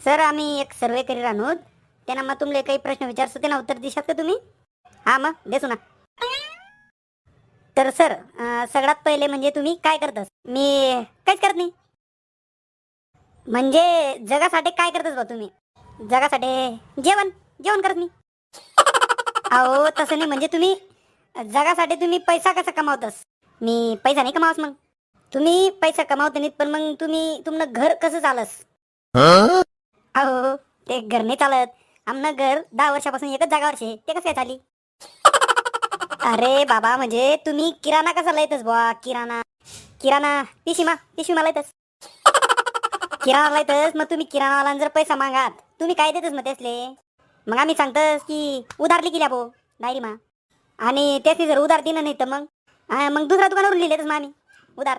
Sir आम्ही एक सर्वे करीत आहोत त्यांना मग तुमले काही प्रश्न विचारतो त्यांना उत्तर दिशात का तुम्ही? हा मग देसू ना. तर सर सगळ्यात पहिले म्हणजे तुम्ही काय करतस? मी काहीच करत नाही. म्हणजे जगासाठी काय करतस बा तुम्ही? जगासाठी जेवण जेवण करत नाही. अहो तसं नाही म्हणजे तुम्ही जगासाठी तुम्ही पैसा कसा कमावतस? मी पैसा नाही कमावस मग. तुम्ही पैसा कमावत नाहीत पण मग तुम्ही तुमनं घर कसं चालस? घर नाही चालत. आमनं घर दहा वर्षापासून एकच जागावर शे ते कसं काय चाली अरे बाबा म्हणजे तुम्ही किराणा कसा लायतस बुवा? किराणा. किराणा. पिशिमा. पिशिमा लायतस. किराणा लायतस मग तुम्ही किराणावाला जर पैसा मागात तुम्ही काय देतस मग त्यासले? मग आम्ही सांगतस की उधारली गेल्या भो डायरी मा. आणि त्याची जर उधार दिलं नाही तर मग? मग दुसऱ्या दुकानावरून लिहिलेतच मग आम्ही. उधार.